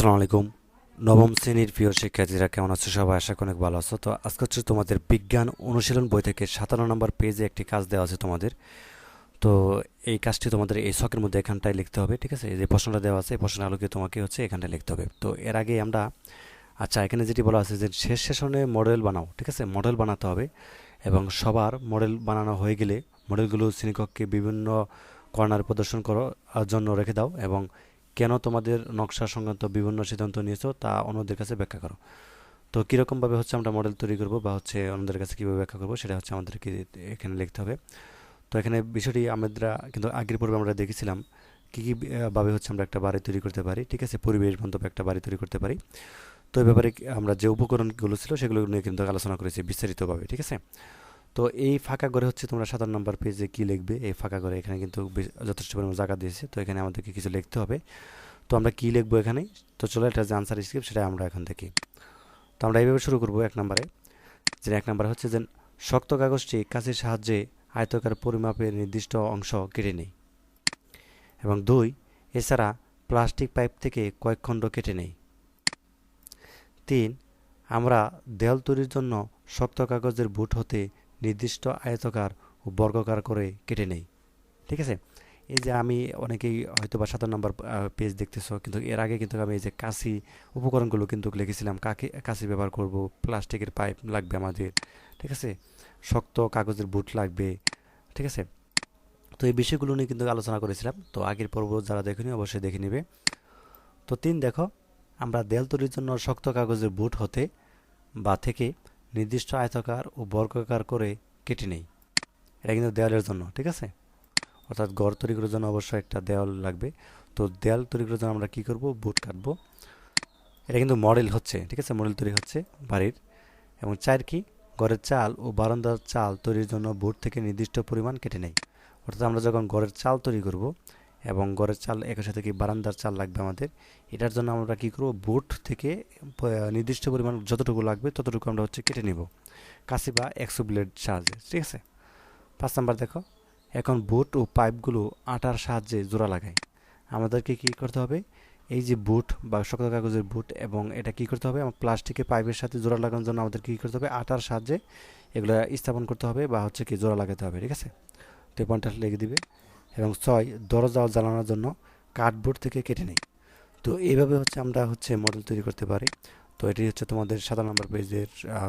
আসসালামু আলাইকুম। নবম শ্রেণির প্রিয় শিক্ষার্থীরা কেমন আছো? সবাই আশা করি অনেক ভালো আছো। তো আজকে হচ্ছে তোমাদের বিজ্ঞান অনুশীলন বই থেকে সাতান্ন নম্বর পেজে একটি কাজ দেওয়া আছে তোমাদের। তো এই কাজটি তোমাদের এই শখের মধ্যে এখানটায় লিখতে হবে, ঠিক আছে? যে প্রশ্নটা দেওয়া আছে, এই প্রশ্নের আলোকে তোমাকে হচ্ছে এখানটায় লিখতে হবে। তো এর আগে আমরা আচ্ছা এখানে যেটি বলা আছে যে শেষ সেশনে মডেল বানাও, ঠিক আছে? মডেল বানাতে হবে এবং সবার মডেল বানানো হয়ে গেলে মডেলগুলো শ্রেণীকক্ষে বিভিন্ন কর্নার প্রদর্শন করো আর জন্য রেখে দাও এবং কেন তোমাদের নকশা সংক্রান্ত বিভিন্ন সিদ্ধান্ত নিয়েছো তা অন্যদের কাছে ব্যাখ্যা করো। তো কীরকমভাবে হচ্ছে আমরা মডেল তৈরি করব বা হচ্ছে অন্যদের কাছে কীভাবে ব্যাখ্যা করব সেটা হচ্ছে আমাদেরকে এখানে লিখতে হবে। তো এখানে বিষয়টি আমরা কিন্তু আগের পূর্বে আমরা দেখেছিলাম কী কীভাবে হচ্ছে আমরা একটা বাড়ি তৈরি করতে পারি, ঠিক আছে? পরিবেশ বান্ধব একটা বাড়ি তৈরি করতে পারি। তো এই ব্যাপারে আমরা যে উপকরণগুলো ছিল সেগুলো নিয়ে কিন্তু আলোচনা করেছি বিস্তারিতভাবে, ঠিক আছে? তো এই ফাঁকা ঘরে হচ্ছে তোমরা সাধারণ নম্বর পেজে কী লিখবে? এই ফাঁকা ঘরে এখানে কিন্তু যথেষ্ট পরিমাণ জায়গা দিয়েছে। তো এখানে আমাদেরকে কিছু লিখতে হবে। তো আমরা কী লিখব এখানে? তো চলো এটা যে আনসার স্ক্রিপ্ট সেটা আমরা এখন দেখি। তো আমরা এইভাবে শুরু করব এক নম্বরে। যে এক নম্বরে হচ্ছে যে শক্ত কাগজটি কাছের সাহায্যে আয়তকার পরিমাপের নির্দিষ্ট অংশ কেটে নেই এবং দুই, এছাড়া প্লাস্টিক পাইপ থেকে কয়েক খণ্ড কেটে নেই তিন, আমরা দেয়াল তৈরির জন্য শক্ত কাগজের বুট হতে নির্দিষ্ট আয়তকার ও বর্গকার করে কেটে নেই। ঠিক আছে? এই যে আমি অনেকেই হয়তো বা সাতান্ন নম্বর পেজ দেখতেছো, কিন্তু এর আগে কিন্তু আমি এই যে কাশি উপকরণগুলো কিন্তু লিখেছিলাম, কাকে, কাশি ব্যবহার করব, প্লাস্টিকের পাইপ লাগবে আমাদের, ঠিক আছে? শক্ত কাগজের বুট লাগবে, ঠিক আছে? তো এই বিষয়গুলো নিয়ে কিন্তু আলোচনা করেছিলাম, তো আগের পর্ব যারা দেখেনি অবশ্যই দেখে নেবে। তো তিন, দেখো, আমরা দেয়াল তৈরির জন্য শক্ত কাগজের বুট হতে বা থেকে নির্দিষ্ট আয়তাকার ও বর্গাকার করে কেটে নেই। এটা কিন্তু দেয়ালের জন্য, ঠিক আছে? অর্থাৎ ঘর তৈরি করার জন্য অবশ্যই একটা দেওয়াল লাগবে। তো দেয়াল তৈরি করার জন্য আমরা কী করব? বুট কাটবো। এটা কিন্তু মডেল হচ্ছে, ঠিক আছে? মডেল তৈরি হচ্ছে বাড়ির। এবং চার কি? ঘরের চাল ও বারান্দার চাল তৈরির জন্য বুট থেকে নির্দিষ্ট পরিমাণ কেটে নেই। অর্থাৎ আমরা যখন ঘরের চাল তৈরি করব এবং ঘরের চাল একই সাথে কি বারান্দার চাল লাগবে আমাদের, এটার জন্য আমরা কী করব? বুট থেকে নির্দিষ্ট পরিমাণ যতটুকু লাগবে ততটুকু আমরা হচ্ছে কেটে নিব। কাশি বা একশো ব্লেড সাহায্যে, ঠিক আছে? পাঁচ নাম্বার দেখো। এখন বুট ও পাইপগুলো আটার সাহায্যে জোড়া লাগাই। আমাদেরকে কী করতে হবে? এই যে বুট বা শক্ত কাগজের বুট এবং এটা কী করতে হবে? প্লাস্টিকের পাইপের সাথে জোড়া লাগানোর জন্য আমাদের কী করতে হবে? আটার সাহায্যে এগুলো স্থাপন করতে হবে বা হচ্ছে কি জোড়া লাগাতে হবে, ঠিক আছে? তো পয়েন্টটা লিখে দিবে। এবং ছয়, দরজা জ্বালানোর জন্য কার্ডবোর্ড থেকে কেটে নেই। তো এইভাবে হচ্ছে আমরা হচ্ছে মডেল তৈরি করতে পারি। তো এটি হচ্ছে তোমাদের সাদা নাম্বার পেজের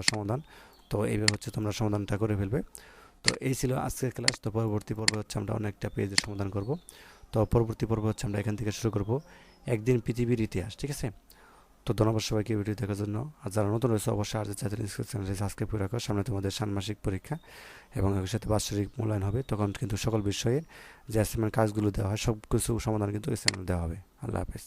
সমাধান। তো এইভাবে হচ্ছে তোমরা সমাধানটা করে ফেলবে। তো এই ছিল আজকের ক্লাস। তো পরবর্তী পর্বে হচ্ছে আমরা অনেকটা পেজের সমাধান করব। তো পরবর্তী পর্ব হচ্ছে আমরা এখান থেকে শুরু করব একদিন পৃথিবীর ইতিহাস, ঠিক আছে? তো ধন্যবাদ সবাইকে ভিডিও দেখার জন্য। আর যারা নতুন রয়েছে, অবশ্যই আর চাইতে চ্যানেলটি সাবস্ক্রাইব করে রাখো। সামনে তোমাদের ষান্মাসিক পরীক্ষা এবং এর সাথে বাৎসরিক মূল্যায়ন হবে। তখন কিন্তু সকল বিষয়ের যে অ্যাসাইনমেন্ট কাজগুলো দেওয়া হয় সব কিছু সমাধান কিন্তু এস দেওয়া হবে। আল্লাহ হাফেজ।